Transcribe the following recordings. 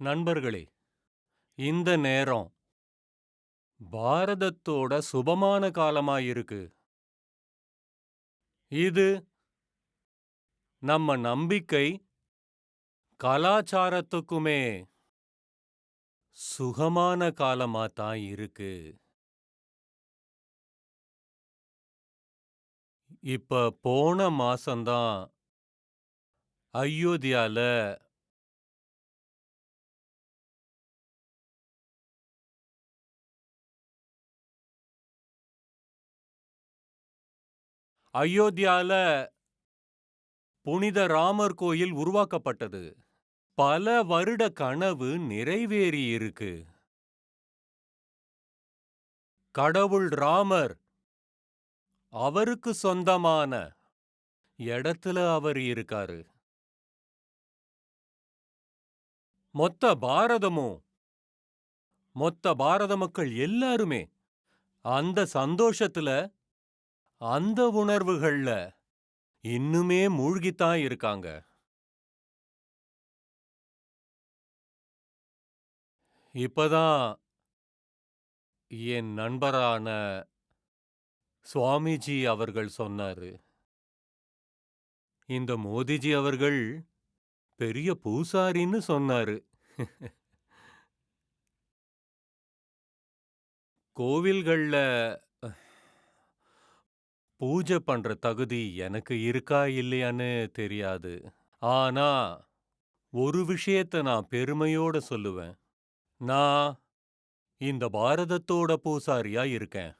நண்பர்களே இந்த நேரம் பாரதத்தோட சுபமான காலமாயிருக்கு. இது நம்ம நம்பிக்கை கலாச்சாரத்துக்குமே சுகமான காலமா தான் இருக்கு. இப்ப போன மாசம்தான் அயோத்தியால அயோத்தியால புனித ராமர் கோயில் உருவாக்கப்பட்டது. பல வருட கனவு நிறைவேறி இருக்கு கடவுள் ராமர் அவருக்கு சொந்தமான இடத்துல அவர் இருக்காரு. மொத்த பாரதமும் மொத்த பாரத மக்கள் எல்லாருமே அந்த சந்தோஷத்துல அந்த உணர்வுகள்ல இன்னுமே மூழ்கித்தான் இருக்காங்க. இப்பதான் என் நண்பரான சுவாமிஜி அவர்கள் சொன்னாரு. இந்த மோதிஜி அவர்கள் பெரிய பூசாரின்னு சொன்னாரு. கோவில்கள்ல பூஜை பண்ற தகுதி எனக்கு இருக்கா இல்லையான்னு தெரியாது. ஆனா ஒரு விஷயத்த நான் பெருமையோட சொல்லுவேன். நான் இந்த பாரதத்தோட பூசாரியா இருக்கேன்.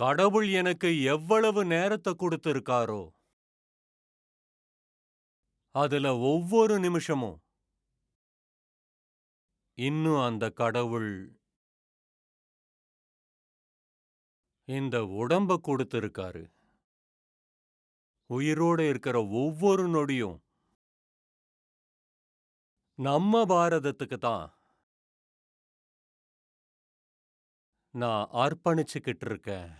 கடவுள் எனக்கு எவ்வளவு நேரத்தை கொடுத்திருக்காரோ அதுல ஒவ்வொரு நிமிஷமும் இன்னும் அந்த கடவுள் இந்த உடம்ப கொடுத்திருக்காரு. உயிரோட இருக்கிற ஒவ்வொரு நொடியும் நம்ம பாரதத்துக்கு தான் நான் அர்ப்பணிச்சுக்கிட்டு இருக்கேன்.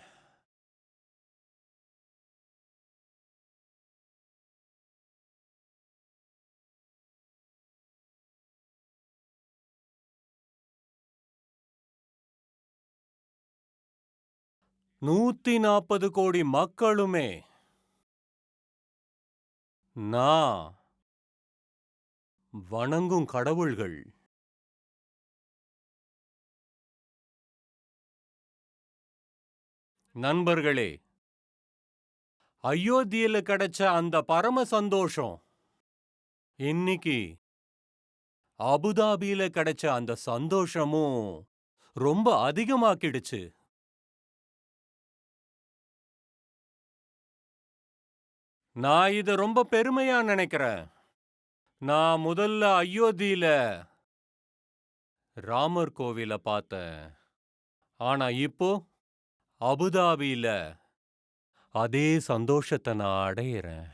நூத்தி நாற்பது கோடி மக்களுமே. நா. வணங்கும் கடவுள்கள். நண்பர்களே அயோத்தியில கிடைச்ச அந்த பரம சந்தோஷம் இன்னைக்கு அபுதாபியில கிடைச்ச அந்த சந்தோஷமும் ரொம்ப அதிகமாக்கிடுச்சு. நான் இத ரொம்ப பெருமையா நினைக்கிறேன். நான் முதல்ல அயோத்தியில ராமர் கோவில பார்த்தேன் ஆனா இப்போ அபுதாபியில அதே சந்தோஷத்தை நான் அடையிறேன்.